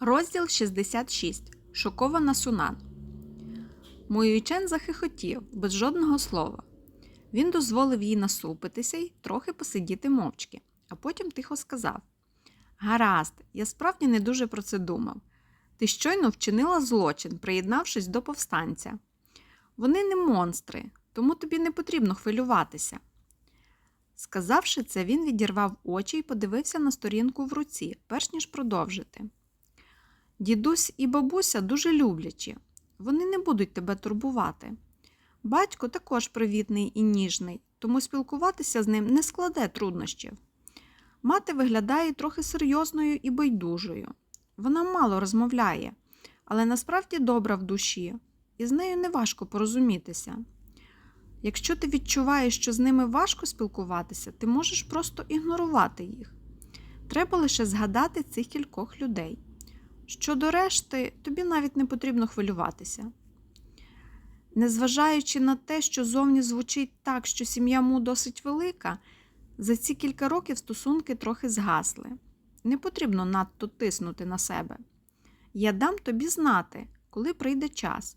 Розділ 66. Шокована Сунан. Моюйчен захихотів без жодного слова. Він дозволив їй насупитися й трохи посидіти мовчки, а потім тихо сказав: Гаразд, я справді не дуже про це думав. Ти щойно вчинила злочин, приєднавшись до повстанця. Вони не монстри, тому тобі не потрібно хвилюватися. Сказавши це, він відірвав очі і подивився на сторінку в руці, перш ніж продовжити. Дідусь і бабуся дуже люблячі. Вони не будуть тебе турбувати. Батько також привітний і ніжний, тому спілкуватися з ним не складе труднощів. Мати виглядає трохи серйозною і байдужою. Вона мало розмовляє, але насправді добра в душі, і з нею неважко порозумітися. Якщо ти відчуваєш, що з ними важко спілкуватися, ти можеш просто ігнорувати їх. Треба лише згадати цих кількох людей. Щодо решти, тобі навіть не потрібно хвилюватися. Незважаючи на те, що зовні звучить так, що сім'я Му досить велика, за ці кілька років стосунки трохи згасли. Не потрібно надто тиснути на себе. Я дам тобі знати, коли прийде час.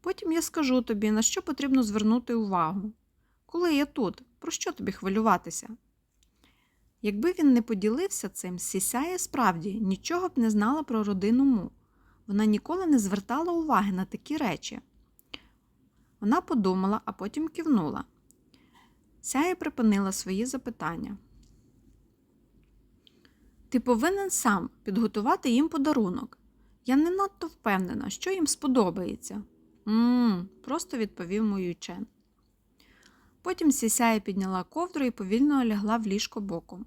Потім я скажу тобі, на що потрібно звернути увагу. Коли я тут, про що тобі хвилюватися? Якби він не поділився цим, Сісяє справді нічого б не знала про родину Му. Вона ніколи не звертала уваги на такі речі. Вона подумала, а потім кивнула. Сяє припинила свої запитання. Ти повинен сам підготувати їм подарунок. Я не надто впевнена, що їм сподобається. Мм, просто відповів Моючен. Потім Сісяя підняла ковдру і повільно лягла в ліжко боком.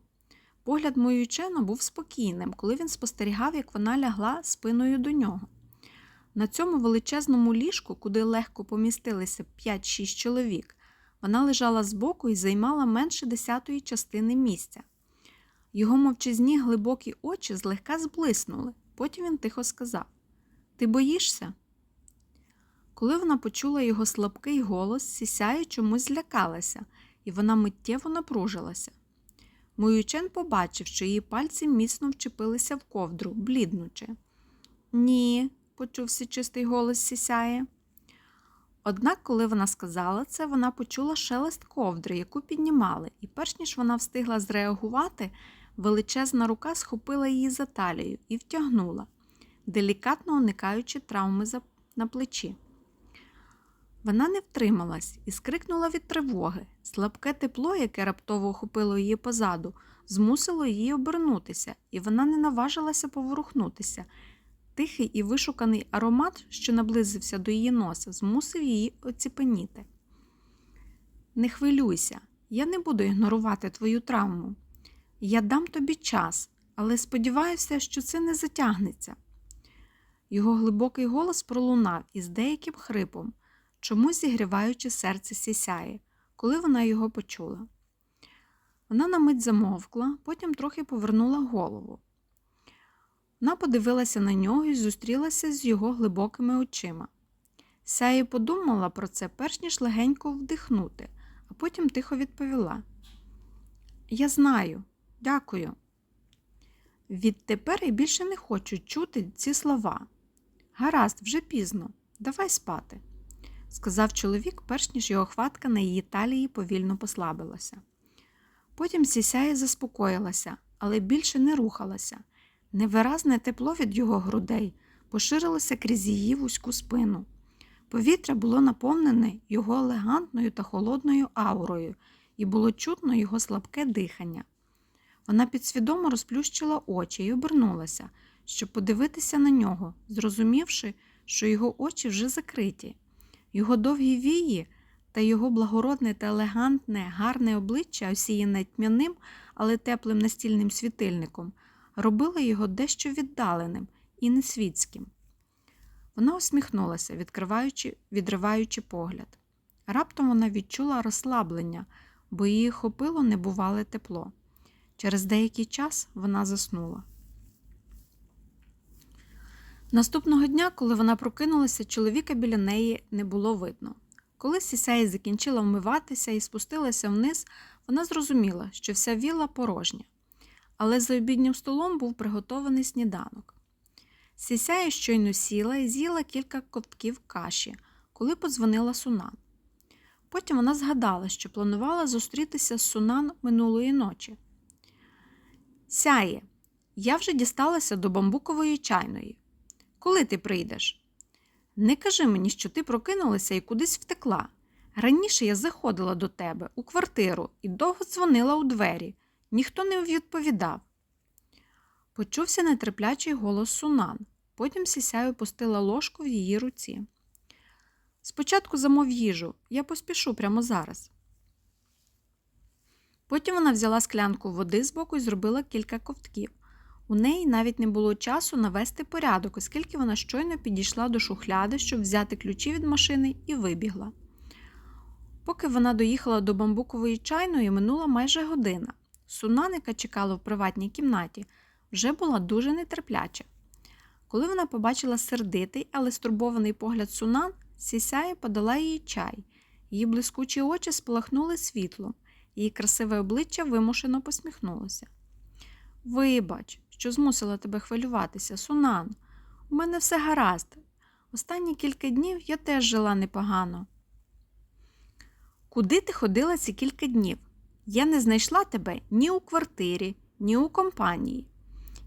Погляд Моючена був спокійним, коли він спостерігав, як вона лягла спиною до нього. На цьому величезному ліжку, куди легко помістилися 5-6 чоловік, вона лежала збоку і займала менше десятої частини місця. Його мовчазні глибокі очі злегка зблиснули. Потім він тихо сказав: Ти боїшся? Коли вона почула його слабкий голос, сісяє чомусь злякалася, і вона миттєво напружилася. Моючен побачив, що її пальці міцно вчепилися в ковдру, бліднучи. Ні, почувся чистий голос сісяє. Однак, коли вона сказала це, вона почула шелест ковдри, яку піднімали, і перш ніж вона встигла зреагувати, величезна рука схопила її за талію і втягнула, делікатно уникаючи травми на плечі. Вона не втрималась і скрикнула від тривоги. Слабке тепло, яке раптово охопило її позаду, змусило її обернутися, і вона не наважилася поворухнутися. Тихий і вишуканий аромат, що наблизився до її носа, змусив її оціпеніти. Не хвилюйся, я не буду ігнорувати твою травму. Я дам тобі час, але сподіваюся, що це не затягнеться. Його глибокий голос пролунав із деяким хрипом чомусь зігріваючи серце сісяє, коли вона його почула. Вона на мить замовкла, потім трохи повернула голову. Вона подивилася на нього і зустрілася з його глибокими очима. Сяє подумала про це, перш ніж легенько вдихнути, а потім тихо відповіла: Я знаю, дякую. Відтепер я більше не хочу чути ці слова. Гаразд, вже пізно, давай спати сказав чоловік, перш ніж його хватка на її талії повільно послабилася. Потім сісяє заспокоїлася, але більше не рухалася. Невиразне тепло від його грудей поширилося крізь її вузьку спину. Повітря було наповнене його елегантною та холодною аурою, і було чутно його слабке дихання. Вона підсвідомо розплющила очі і обернулася, щоб подивитися на нього, зрозумівши, що його очі вже закриті. Його довгі вії та його благородне та елегантне, гарне обличчя, осіяне тьмяним, але теплим настільним світильником, робили його дещо віддаленим і несвітським. Вона усміхнулася, відкриваючи, відриваючи погляд. Раптом вона відчула розслаблення, бо її хопило небувале тепло. Через деякий час вона заснула. Наступного дня, коли вона прокинулася, чоловіка біля неї не було видно. Коли Сісея закінчила вмиватися і спустилася вниз, вона зрозуміла, що вся віла порожня. Але за обіднім столом був приготований сніданок. Сісяє щойно сіла і з'їла кілька ковтків каші, коли подзвонила Сунан. Потім вона згадала, що планувала зустрітися з Сунан минулої ночі. Сяє, я вже дісталася до бамбукової чайної. Коли ти прийдеш? Не кажи мені, що ти прокинулася і кудись втекла. Раніше я заходила до тебе у квартиру і довго дзвонила у двері. Ніхто не відповідав. Почувся нетерплячий голос Сунан. Потім сісяю пустила ложку в її руці. Спочатку замов їжу, я поспішу прямо зараз. Потім вона взяла склянку води з боку і зробила кілька ковтків. У неї навіть не було часу навести порядок, оскільки вона щойно підійшла до шухляди, щоб взяти ключі від машини, і вибігла. Поки вона доїхала до бамбукової чайної, минула майже година. Сунан, яка чекала в приватній кімнаті, вже була дуже нетерпляча. Коли вона побачила сердитий, але стурбований погляд Сунан, Сісяя подала їй чай. Її блискучі очі спалахнули світлом, її красиве обличчя вимушено посміхнулося. Вибач, що змусила тебе хвилюватися, Сунан. У мене все гаразд. Останні кілька днів я теж жила непогано. Куди ти ходила ці кілька днів? Я не знайшла тебе ні у квартирі, ні у компанії.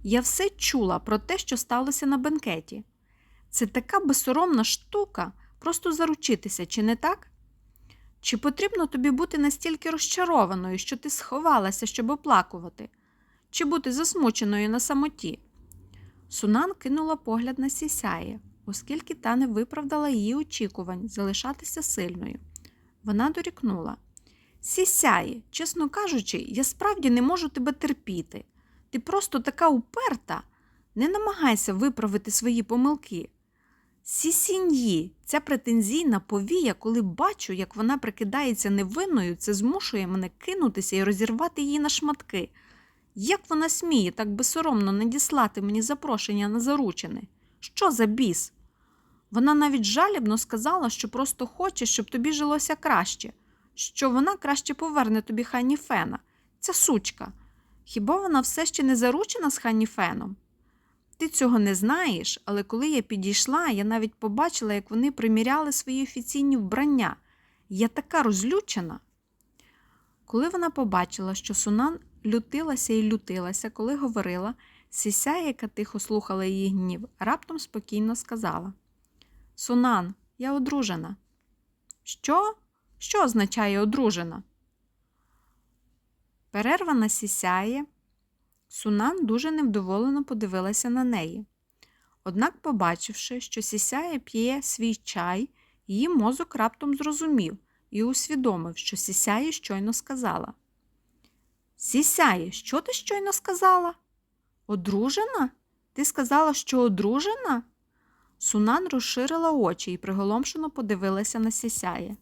Я все чула про те, що сталося на бенкеті. Це така безсоромна штука, просто заручитися, чи не так? Чи потрібно тобі бути настільки розчарованою, що ти сховалася, щоб оплакувати, чи бути засмученою на самоті? Сунан кинула погляд на сісяє, оскільки та не виправдала її очікувань залишатися сильною. Вона дорікнула. Сісяє, чесно кажучи, я справді не можу тебе терпіти. Ти просто така уперта. Не намагайся виправити свої помилки. Сісіньї, ця претензійна повія, коли бачу, як вона прикидається невинною, це змушує мене кинутися і розірвати її на шматки. Як вона сміє так безсоромно надіслати мені запрошення на заручини? Що за біс? Вона навіть жалібно сказала, що просто хоче, щоб тобі жилося краще, що вона краще поверне тобі Хані Фена. Ця сучка. Хіба вона все ще не заручена з Хані Феном? Ти цього не знаєш, але коли я підійшла, я навіть побачила, як вони приміряли свої офіційні вбрання. Я така розлючена. Коли вона побачила, що Сунан лютилася і лютилася, коли говорила, Сіся, яка тихо слухала її гнів, раптом спокійно сказала: Сунан, я одружена. Що? Що означає одружена? Перервана сісяє. Сунан дуже невдоволено подивилася на неї. Однак, побачивши, що сісяє п'є свій чай, її мозок раптом зрозумів і усвідомив, що сісяє щойно сказала. Сісяє, що ти щойно сказала? Одружена? Ти сказала, що одружена? Сунан розширила очі і приголомшено подивилася на сісяє.